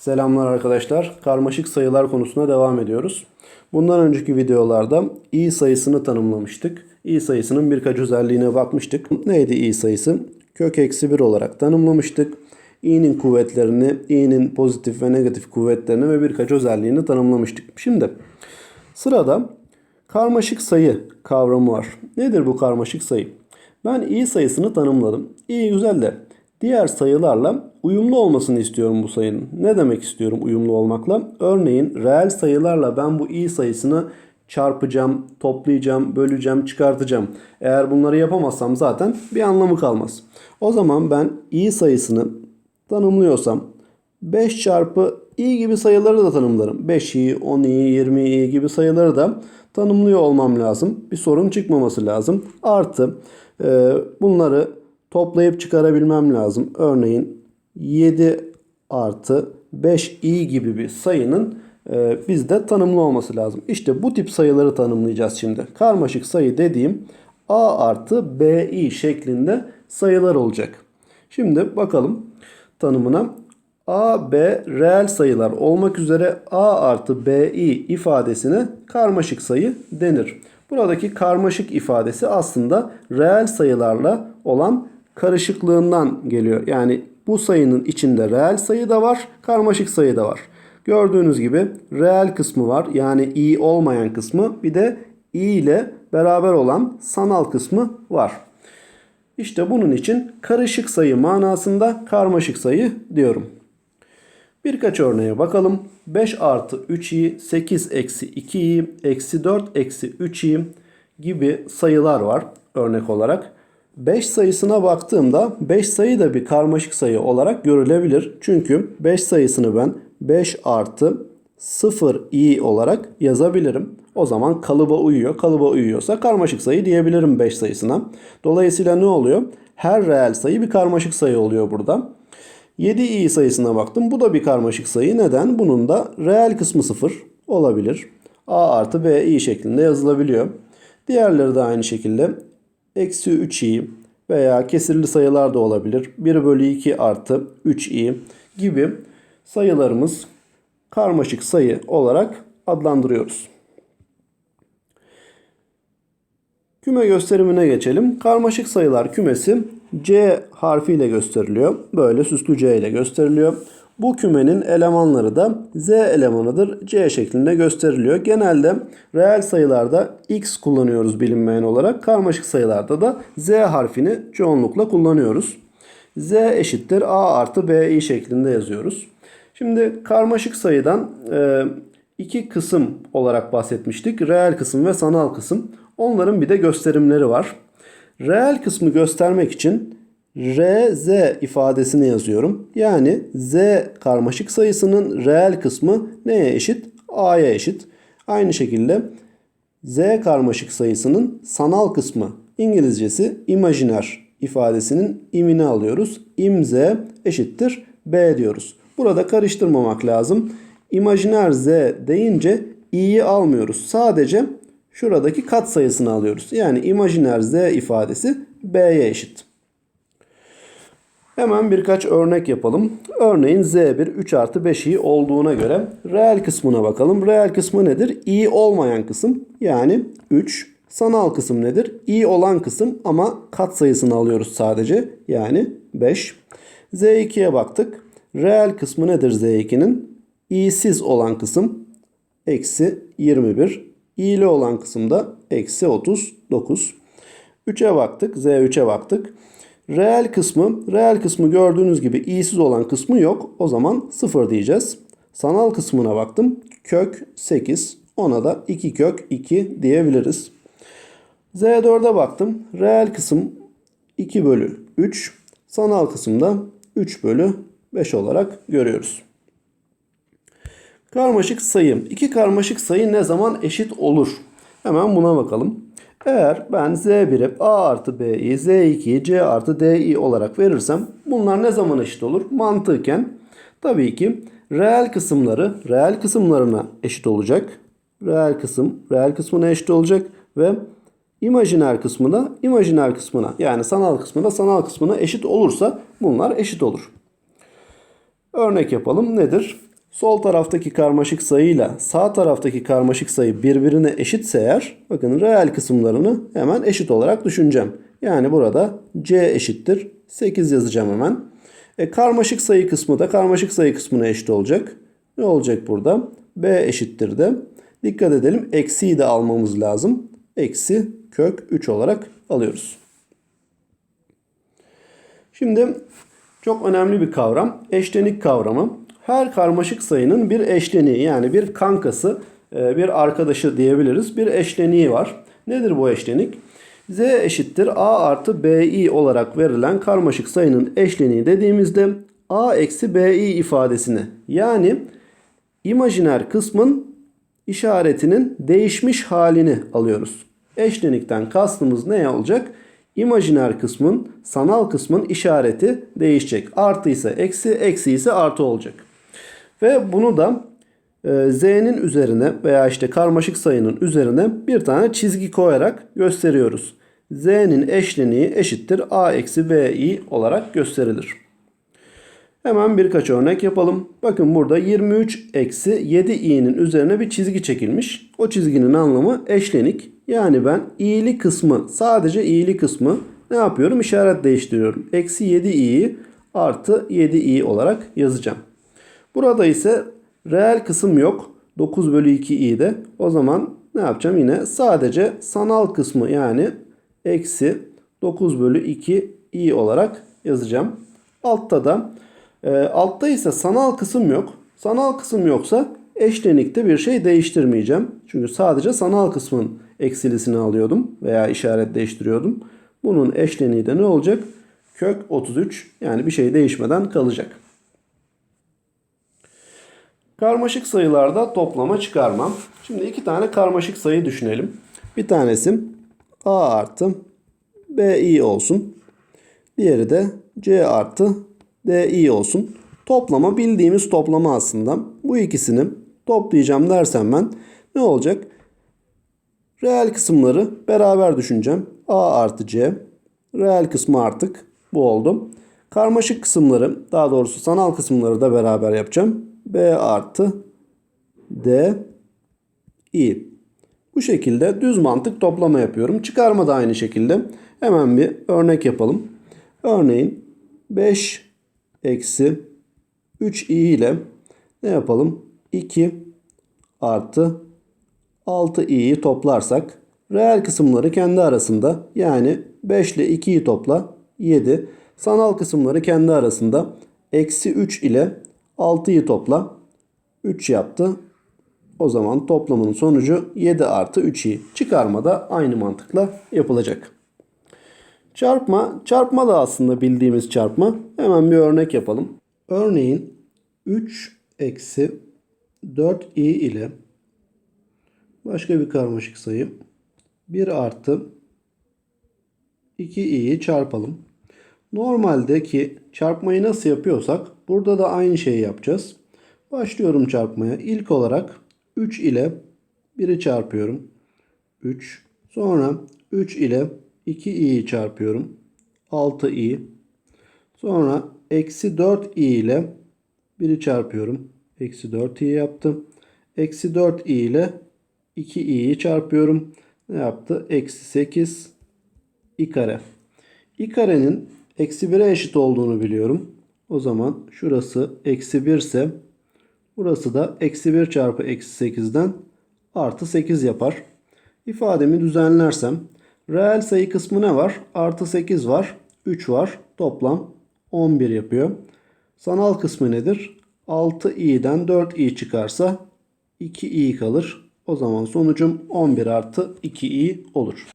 Selamlar arkadaşlar. Karmaşık sayılar konusuna devam ediyoruz. Bundan önceki videolarda i sayısını tanımlamıştık. i sayısının birkaç özelliğine bakmıştık. Neydi i sayısı? Kök eksi 1 olarak tanımlamıştık. i'nin kuvvetlerini, i'nin pozitif ve negatif kuvvetlerini ve birkaç özelliğini tanımlamıştık. Şimdi sırada karmaşık sayı kavramı var. Nedir bu karmaşık sayı? Ben i sayısını tanımladım. i güzel de diğer sayılarla uyumlu olmasını istiyorum bu sayının. Ne demek istiyorum uyumlu olmakla? Örneğin reel sayılarla ben bu i sayısını çarpacağım, toplayacağım, böleceğim, çıkartacağım. Eğer bunları yapamazsam zaten bir anlamı kalmaz. O zaman ben i sayısını tanımlıyorsam 5 çarpı i gibi sayıları da tanımlarım. 5i, 10i, 20i gibi sayıları da tanımlıyor olmam lazım. Bir sorun çıkmaması lazım. Artı e, bunları toplayıp çıkarabilmem lazım. Örneğin 7 artı 5i gibi bir sayının e, bizde tanımlı olması lazım. İşte bu tip sayıları tanımlayacağız şimdi. Karmaşık sayı dediğim a artı bi şeklinde sayılar olacak. Şimdi bakalım tanımına. A, B reel sayılar olmak üzere A artı BI ifadesine karmaşık sayı denir. Buradaki karmaşık ifadesi aslında reel sayılarla olan karışıklığından geliyor. Yani bu sayının içinde reel sayı da var, karmaşık sayı da var. Gördüğünüz gibi reel kısmı var. Yani i olmayan kısmı bir de i ile beraber olan sanal kısmı var. İşte bunun için karışık sayı manasında karmaşık sayı diyorum. Birkaç örneğe bakalım. 5 artı 3i, 8 eksi 2i, eksi 4 eksi 3i gibi sayılar var örnek olarak. 5 sayısına baktığımda 5 sayı da bir karmaşık sayı olarak görülebilir. Çünkü 5 sayısını ben 5 artı 0i olarak yazabilirim. O zaman kalıba uyuyor. Kalıba uyuyorsa karmaşık sayı diyebilirim 5 sayısına. Dolayısıyla ne oluyor? Her reel sayı bir karmaşık sayı oluyor burada. 7i sayısına baktım. Bu da bir karmaşık sayı. Neden? Bunun da reel kısmı 0 olabilir. a artı bi şeklinde yazılabiliyor. Diğerleri de aynı şekilde. Eksi 3i veya kesirli sayılar da olabilir. 1 bölü 2 artı 3i gibi sayılarımız karmaşık sayı olarak adlandırıyoruz. Küme gösterimine geçelim. Karmaşık sayılar kümesi C harfiyle gösteriliyor. Böyle süslü C ile gösteriliyor. Bu kümenin elemanları da Z elemanıdır. C şeklinde gösteriliyor. Genelde reel sayılarda X kullanıyoruz bilinmeyen olarak. Karmaşık sayılarda da Z harfini çoğunlukla kullanıyoruz. Z eşittir A artı BI şeklinde yazıyoruz. Şimdi karmaşık sayıdan e, iki kısım olarak bahsetmiştik. Reel kısım ve sanal kısım. Onların bir de gösterimleri var. Reel kısmı göstermek için RZ ifadesini yazıyorum. Yani Z karmaşık sayısının reel kısmı neye eşit? A'ya eşit. Aynı şekilde Z karmaşık sayısının sanal kısmı İngilizcesi imajiner ifadesinin imini alıyoruz. İm Z eşittir B diyoruz. Burada karıştırmamak lazım. İmajiner Z deyince i'yi almıyoruz. Sadece şuradaki kat sayısını alıyoruz. Yani imajiner z ifadesi b'ye eşit. Hemen birkaç örnek yapalım. Örneğin z1 3 artı 5i olduğuna göre reel kısmına bakalım. Reel kısmı nedir? i olmayan kısım yani 3. Sanal kısım nedir? i olan kısım ama kat sayısını alıyoruz sadece yani 5. z2'ye baktık. Reel kısmı nedir z2'nin? i'siz olan kısım eksi 21 İyili olan kısımda eksi 39. 3'e baktık. Z3'e baktık. Reel kısmı, reel kısmı gördüğünüz gibi i'siz olan kısmı yok. O zaman 0 diyeceğiz. Sanal kısmına baktım. Kök 8. Ona da 2 kök 2 diyebiliriz. Z4'e baktım. Reel kısım 2 bölü 3. Sanal kısımda 3 bölü 5 olarak görüyoruz. Karmaşık sayı. İki karmaşık sayı ne zaman eşit olur? Hemen buna bakalım. Eğer ben Z1'e A artı B'yi, Z2'yi C artı D'yi olarak verirsem bunlar ne zaman eşit olur? Mantıken tabii ki reel kısımları reel kısımlarına eşit olacak. Reel kısım reel kısmına eşit olacak ve imajiner kısmı da imajiner kısmına yani sanal kısmına sanal kısmına eşit olursa bunlar eşit olur. Örnek yapalım. Nedir? Sol taraftaki karmaşık sayıyla sağ taraftaki karmaşık sayı birbirine eşitse eğer bakın reel kısımlarını hemen eşit olarak düşüneceğim. Yani burada c eşittir 8 yazacağım hemen. E, karmaşık sayı kısmı da karmaşık sayı kısmına eşit olacak. Ne olacak burada? b eşittir de. Dikkat edelim eksiyi de almamız lazım. Eksi kök 3 olarak alıyoruz. Şimdi çok önemli bir kavram. Eşlenik kavramı. Her karmaşık sayının bir eşleniği yani bir kankası, e, bir arkadaşı diyebiliriz. Bir eşleniği var. Nedir bu eşlenik? Z eşittir A artı BI olarak verilen karmaşık sayının eşleniği dediğimizde A eksi BI ifadesini yani imajiner kısmın işaretinin değişmiş halini alıyoruz. Eşlenikten kastımız ne olacak? İmajiner kısmın, sanal kısmın işareti değişecek. Artı ise eksi, eksi ise artı olacak. Ve bunu da e, z'nin üzerine veya işte karmaşık sayının üzerine bir tane çizgi koyarak gösteriyoruz. z'nin eşleniği eşittir a eksi bi olarak gösterilir. Hemen birkaç örnek yapalım. Bakın burada 23 eksi 7i'nin üzerine bir çizgi çekilmiş. O çizginin anlamı eşlenik. Yani ben i'li kısmı sadece i'li kısmı ne yapıyorum? İşaret değiştiriyorum. Eksi 7i'yi artı 7i olarak yazacağım. Burada ise reel kısım yok. 9 bölü 2i'de. O zaman ne yapacağım? Yine sadece sanal kısmı yani eksi 9 bölü 2i olarak yazacağım. Altta da e, altta ise sanal kısım yok. Sanal kısım yoksa eşlenikte bir şey değiştirmeyeceğim. Çünkü sadece sanal kısmın eksilisini alıyordum veya işaret değiştiriyordum. Bunun eşleniği de ne olacak? Kök 33 yani bir şey değişmeden kalacak. Karmaşık sayılarda toplama çıkarma. Şimdi iki tane karmaşık sayı düşünelim. Bir tanesi a artı bi olsun. Diğeri de c artı di olsun. Toplama bildiğimiz toplama aslında. Bu ikisini toplayacağım dersem ben ne olacak? Reel kısımları beraber düşüneceğim. a artı c. Reel kısmı artık bu oldu. Karmaşık kısımları daha doğrusu sanal kısımları da beraber yapacağım. B artı D I. Bu şekilde düz mantık toplama yapıyorum. Çıkarma da aynı şekilde. Hemen bir örnek yapalım. Örneğin 5 eksi 3 i ile ne yapalım? 2 artı 6 i'yi toplarsak reel kısımları kendi arasında yani 5 ile 2'yi topla 7. Sanal kısımları kendi arasında eksi 3 ile 6'yı topla. 3 yaptı. O zaman toplamının sonucu 7 artı 3'i. Çıkarma da aynı mantıkla yapılacak. Çarpma. Çarpma da aslında bildiğimiz çarpma. Hemen bir örnek yapalım. Örneğin 3 eksi 4i ile başka bir karmaşık sayı 1 artı 2i'yi çarpalım. Normaldeki çarpmayı nasıl yapıyorsak burada da aynı şeyi yapacağız. Başlıyorum çarpmaya. İlk olarak 3 ile 1'i çarpıyorum. 3. Sonra 3 ile 2i'yi çarpıyorum. 6i. Sonra eksi 4i ile 1'i çarpıyorum. Eksi 4i yaptım. Eksi 4i ile 2i'yi çarpıyorum. Ne yaptı? Eksi 8 i kare. i karenin eksi 1'e eşit olduğunu biliyorum. O zaman şurası eksi 1 ise burası da eksi 1 çarpı eksi 8'den artı 8 yapar. İfademi düzenlersem reel sayı kısmı ne var? Artı 8 var. 3 var. Toplam 11 yapıyor. Sanal kısmı nedir? 6i'den 4i çıkarsa 2i kalır. O zaman sonucum 11 artı 2i olur.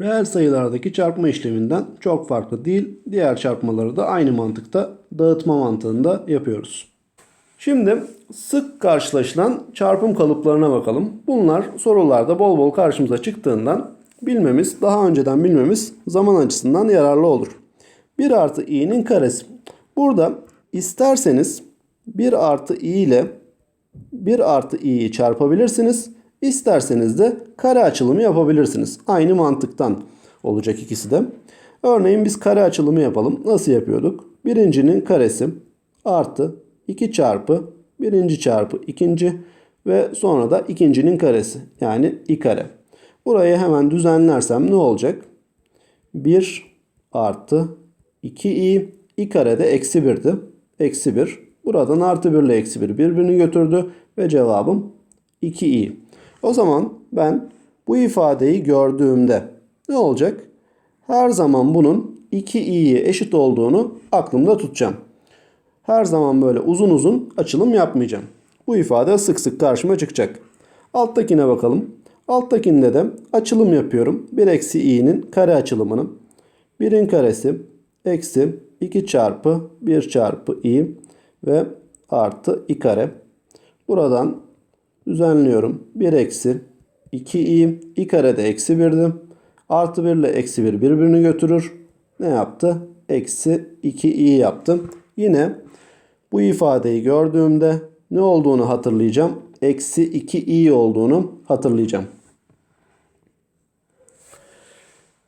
Reel sayılardaki çarpma işleminden çok farklı değil. Diğer çarpmaları da aynı mantıkta dağıtma mantığında yapıyoruz. Şimdi sık karşılaşılan çarpım kalıplarına bakalım. Bunlar sorularda bol bol karşımıza çıktığından bilmemiz, daha önceden bilmemiz zaman açısından yararlı olur. 1 artı i'nin karesi. Burada isterseniz 1 artı i ile 1 artı i'yi çarpabilirsiniz. İsterseniz de kare açılımı yapabilirsiniz. Aynı mantıktan olacak ikisi de. Örneğin biz kare açılımı yapalım. Nasıl yapıyorduk? Birincinin karesi artı 2 çarpı birinci çarpı ikinci ve sonra da ikincinin karesi yani i kare. Burayı hemen düzenlersem ne olacak? 1 artı 2i i kare de eksi 1'di. Eksi 1. Buradan artı 1 ile eksi 1 birbirini götürdü ve cevabım 2i. O zaman ben bu ifadeyi gördüğümde ne olacak? Her zaman bunun 2i'ye eşit olduğunu aklımda tutacağım. Her zaman böyle uzun uzun açılım yapmayacağım. Bu ifade sık sık karşıma çıkacak. Alttakine bakalım. Alttakinde de açılım yapıyorum. 1 eksi i'nin kare açılımını. 1'in karesi eksi 2 çarpı 1 çarpı i ve artı i kare. Buradan düzenliyorum. 1 eksi 2i, i kare de eksi 1'di. Artı 1 ile eksi 1 birbirini götürür. Ne yaptı? Eksi 2i yaptım. Yine bu ifadeyi gördüğümde ne olduğunu hatırlayacağım. Eksi 2i olduğunu hatırlayacağım.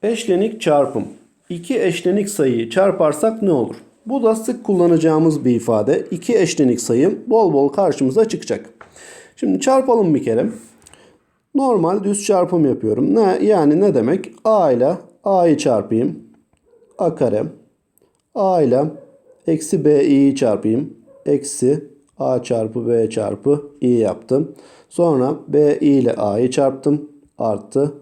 Eşlenik çarpım. İki eşlenik sayıyı çarparsak ne olur? Bu da sık kullanacağımız bir ifade. İki eşlenik sayı bol bol karşımıza çıkacak. Şimdi çarpalım bir kere. Normal düz çarpım yapıyorum. Ne yani ne demek? A ile A'yı çarpayım. A kare. A ile eksi BI'yi çarpayım. Eksi A çarpı B çarpı i yaptım. Sonra BI ile A'yı çarptım. Artı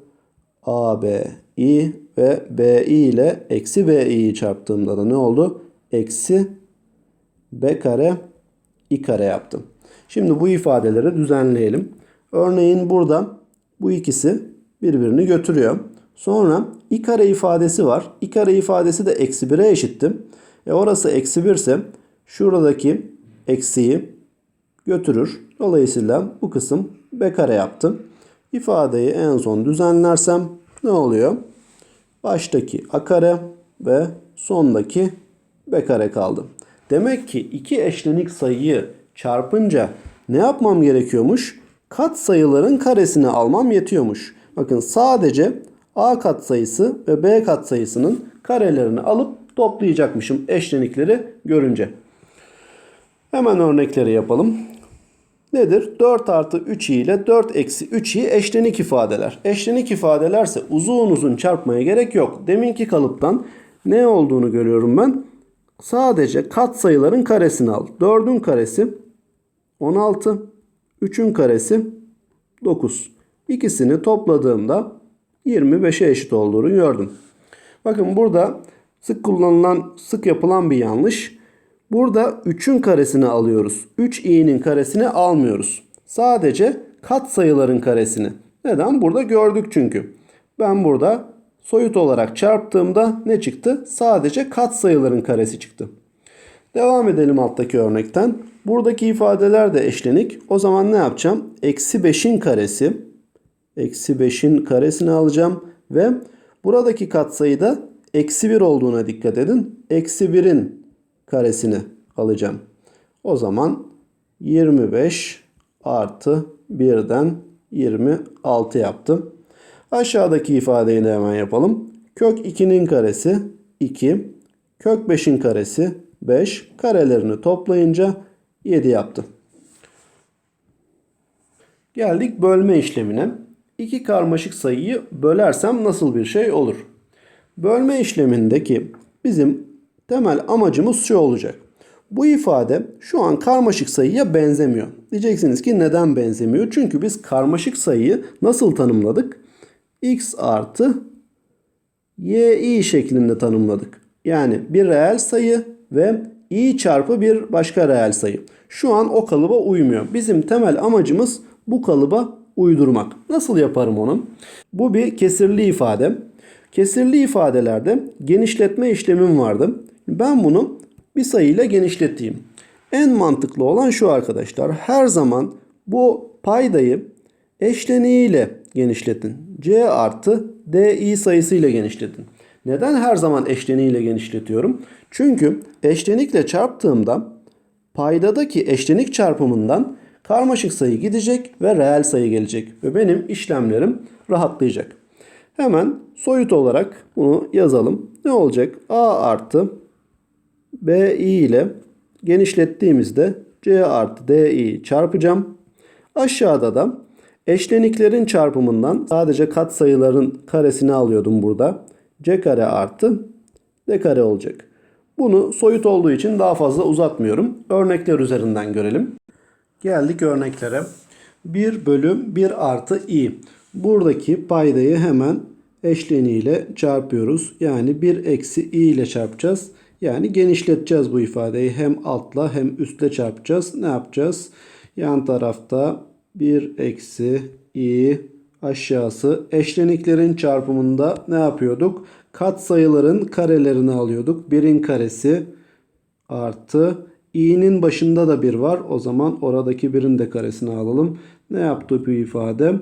AB i ve BI ile eksi BI'yi çarptığımda da ne oldu? Eksi B kare i kare yaptım. Şimdi bu ifadeleri düzenleyelim. Örneğin burada bu ikisi birbirini götürüyor. Sonra i kare ifadesi var. i kare ifadesi de eksi 1'e eşittim. E orası eksi 1 ise şuradaki eksiyi götürür. Dolayısıyla bu kısım b kare yaptım. İfadeyi en son düzenlersem ne oluyor? Baştaki a kare ve sondaki b kare kaldı. Demek ki iki eşlenik sayıyı çarpınca ne yapmam gerekiyormuş? Kat sayıların karesini almam yetiyormuş. Bakın sadece a kat sayısı ve b kat sayısının karelerini alıp toplayacakmışım eşlenikleri görünce. Hemen örnekleri yapalım. Nedir? 4 artı 3i ile 4 eksi 3i eşlenik ifadeler. Eşlenik ifadelerse uzun uzun çarpmaya gerek yok. Deminki kalıptan ne olduğunu görüyorum ben. Sadece kat sayıların karesini al. 4'ün karesi 16, 3'ün karesi 9. İkisini topladığımda 25'e eşit olduğunu gördüm. Bakın burada sık kullanılan, sık yapılan bir yanlış. Burada 3'ün karesini alıyoruz. 3i'nin karesini almıyoruz. Sadece kat sayıların karesini. Neden? Burada gördük çünkü. Ben burada soyut olarak çarptığımda ne çıktı? Sadece kat sayıların karesi çıktı. Devam edelim alttaki örnekten. Buradaki ifadeler de eşlenik. O zaman ne yapacağım? Eksi 5'in karesi. Eksi 5'in karesini alacağım. Ve buradaki katsayıda eksi 1 olduğuna dikkat edin. Eksi 1'in karesini alacağım. O zaman 25 artı 1'den 26 yaptım. Aşağıdaki ifadeyi de hemen yapalım. Kök 2'nin karesi 2. Kök 5'in karesi 5. Karelerini toplayınca 7 yaptı. Geldik bölme işlemine. İki karmaşık sayıyı bölersem nasıl bir şey olur? Bölme işlemindeki bizim temel amacımız şu olacak. Bu ifade şu an karmaşık sayıya benzemiyor. Diyeceksiniz ki neden benzemiyor? Çünkü biz karmaşık sayıyı nasıl tanımladık? x artı y şeklinde tanımladık. Yani bir reel sayı ve i çarpı bir başka reel sayı. Şu an o kalıba uymuyor. Bizim temel amacımız bu kalıba uydurmak. Nasıl yaparım onu? Bu bir kesirli ifade. Kesirli ifadelerde genişletme işlemim vardı. Ben bunu bir sayıyla genişleteyim. En mantıklı olan şu arkadaşlar. Her zaman bu paydayı eşleniğiyle genişletin. C artı DI sayısıyla genişletin. Neden her zaman eşleniğiyle genişletiyorum? Çünkü eşlenikle çarptığımda paydadaki eşlenik çarpımından karmaşık sayı gidecek ve reel sayı gelecek. Ve benim işlemlerim rahatlayacak. Hemen soyut olarak bunu yazalım. Ne olacak? A artı BI ile genişlettiğimizde C artı DI çarpacağım. Aşağıda da eşleniklerin çarpımından sadece katsayıların karesini alıyordum burada. C kare artı D kare olacak. Bunu soyut olduğu için daha fazla uzatmıyorum. Örnekler üzerinden görelim. Geldik örneklere. 1 bölü 1 artı i. Buradaki paydayı hemen eşleniğiyle çarpıyoruz. Yani 1 eksi i ile çarpacağız. Yani genişleteceğiz bu ifadeyi. Hem altla hem üstle çarpacağız. Ne yapacağız? Yan tarafta 1 eksi i aşağısı eşleniklerin çarpımında ne yapıyorduk? Katsayıların karelerini alıyorduk. 1'in karesi artı i'nin başında da 1 var. O zaman oradaki 1'in de karesini alalım. Ne yaptı bu ifade?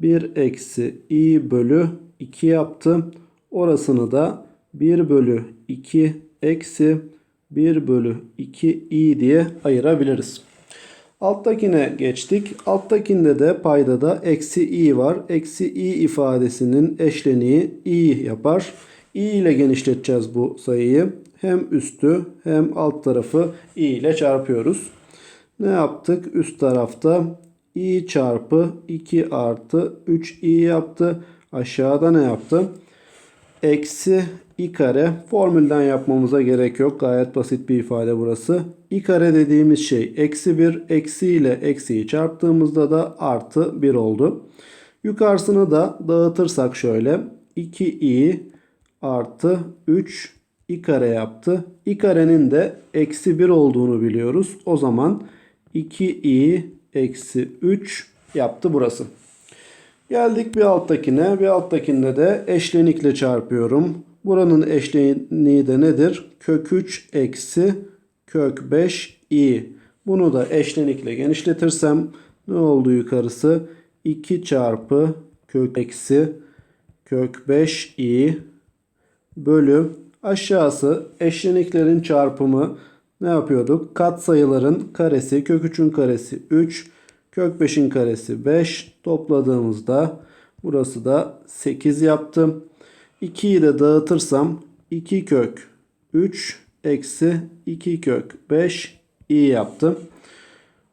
1 eksi i bölü 2 yaptı. Orasını da 1 bölü 2 eksi 1 bölü 2 i diye ayırabiliriz. Alttakine geçtik. Alttakinde de paydada eksi i var. Eksi i ifadesinin eşleniği i yapar. i ile genişleteceğiz bu sayıyı. Hem üstü hem alt tarafı i ile çarpıyoruz. Ne yaptık? Üst tarafta i çarpı 2 artı 3i yaptı. Aşağıda ne yaptı? Eksi i kare. Formülden yapmamıza gerek yok. Gayet basit bir ifade burası. i kare dediğimiz şey eksi 1. Eksi ile eksiyi çarptığımızda da artı 1 oldu. Yukarısını da dağıtırsak şöyle. 2i artı 3 i kare yaptı. i karenin de eksi 1 olduğunu biliyoruz. O zaman 2i eksi 3 yaptı burası. Geldik bir alttakine. Bir alttakinde de eşlenikle çarpıyorum. Buranın eşleniği de nedir? Kök 3 eksi kök 5 i. Bunu da eşlenikle genişletirsem ne oldu yukarısı? 2 çarpı kök eksi kök 5 i bölü aşağısı eşleniklerin çarpımı ne yapıyorduk? Katsayıların karesi kök 3'ün karesi 3 kök 5'in karesi 5 topladığımızda burası da 8 yaptı. 2'yi de dağıtırsam 2 kök 3 eksi 2 kök 5 i yaptı.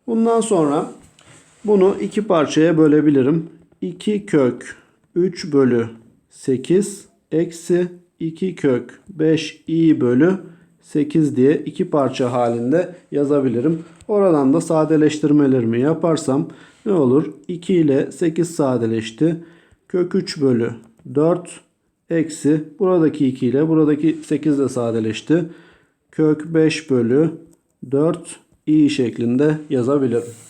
Bundan sonra bunu iki parçaya bölebilirim. 2 kök 3 bölü 8 eksi 2 kök 5 i bölü 8 diye iki parça halinde yazabilirim. Oradan da sadeleştirmelerimi yaparsam ne olur? 2 ile 8 sadeleşti. Kök 3 bölü 4 eksi buradaki 2 ile buradaki 8 de sadeleşti. Kök 5 bölü 4 i şeklinde yazabilirim.